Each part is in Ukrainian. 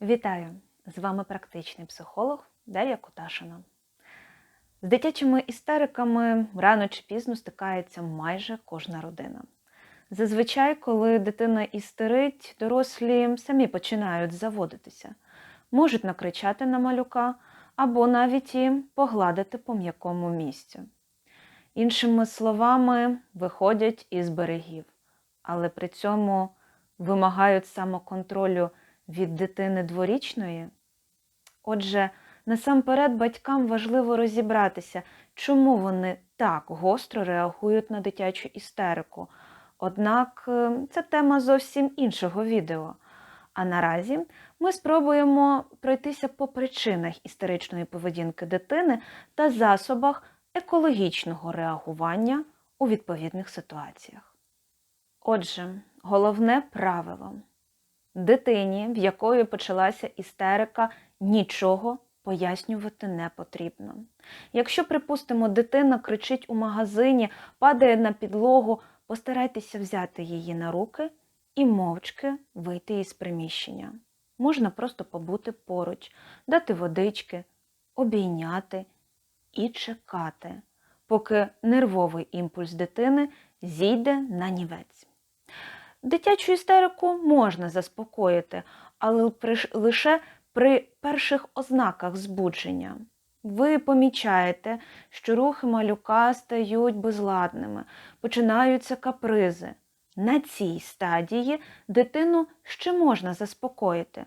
Вітаю! З вами практичний психолог Дар'я Куташина. З дитячими істериками рано чи пізно стикається майже кожна родина. Зазвичай, коли дитина істерить, дорослі самі починають заводитися, можуть накричати на малюка або навіть і погладити по м'якому місцю. Іншими словами, виходять із берегів, але при цьому вимагають самоконтролю від дитини дворічної. Отже, насамперед батькам важливо розібратися, чому вони так гостро реагують на дитячу істерику. Однак е, це тема зовсім іншого відео. А наразі ми спробуємо пройтися по причинах істеричної поведінки дитини та засобах екологічного реагування у відповідних ситуаціях. Отже, головне правило дитині, в якої почалася істерика, нічого пояснювати не потрібно. Якщо, припустимо, дитина кричить у магазині, падає на підлогу, постарайтеся взяти її на руки і мовчки вийти із приміщення. Можна просто побути поруч, дати водички, обійняти і чекати, поки нервовий імпульс дитини зійде на нівець. Дитячу істерику можна заспокоїти, але лише при перших ознаках збудження. Ви помічаєте, що рухи малюка стають безладними, починаються капризи. На цій стадії дитину ще можна заспокоїти,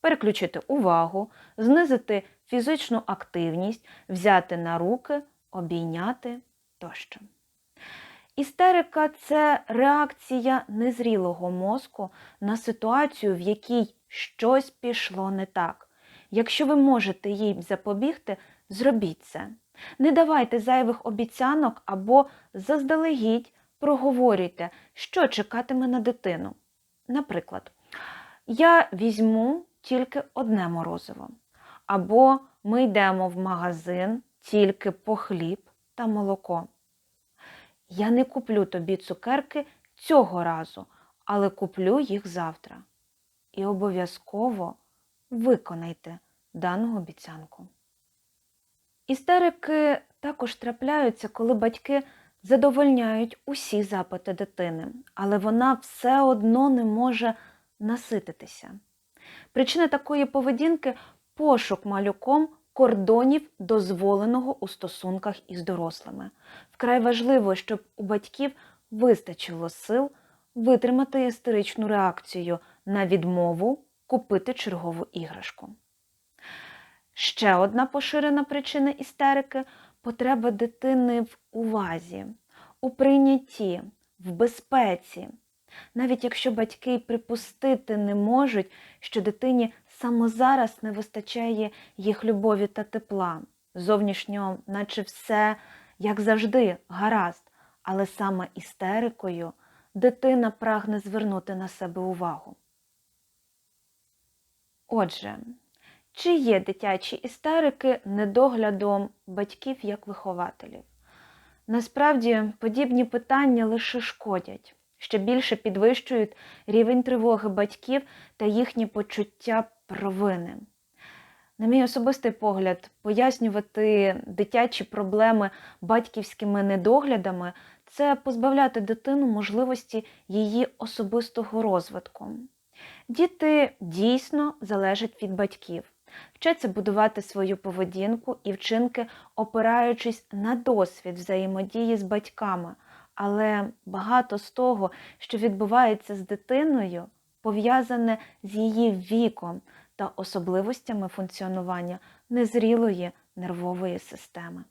переключити увагу, знизити фізичну активність, взяти на руки, обійняти тощо. Істерика це реакція незрілого мозку на ситуацію, в якій щось пішло не так. Якщо ви можете їй запобігти, зробіть це. Не давайте зайвих обіцянок або заздалегідь проговорюйте, що чекатиме на дитину. Наприклад, я візьму тільки одне морозиво, або ми йдемо в магазин тільки по хліб та молоко. Я не куплю тобі цукерки цього разу, але куплю їх завтра. І обов'язково виконайте дану обіцянку. Істерики також трапляються, коли батьки задовольняють усі запити дитини, але вона все одно не може насититися. Причина такої поведінки пошук малюком кордонів дозволеного у стосунках із дорослими. Вкрай важливо, щоб у батьків вистачило сил витримати істеричну реакцію на відмову купити чергову іграшку. Ще одна поширена причина істерики потреба дитини в увазі, у прийнятті, в безпеці. Навіть якщо батьки припустити не можуть, що дитині саме зараз не вистачає їх любові та тепла, зовнішньо, наче все, як завжди, гаразд, але саме істерикою дитина прагне звернути на себе увагу. Отже, чи є дитячі істерики недоглядом батьків як вихователів? Насправді, подібні питання лише шкодять, ще більше підвищують рівень тривоги батьків та їхні почуття провини. На мій особистий погляд, пояснювати дитячі проблеми батьківськими недоглядами це позбавляти дитину можливості її особистого розвитку. Діти дійсно залежать від батьків, вчаться будувати свою поведінку і вчинки, опираючись на досвід взаємодії з батьками, але багато з того, що відбувається з дитиною, пов'язане з її віком та особливостями функціонування незрілої нервової системи.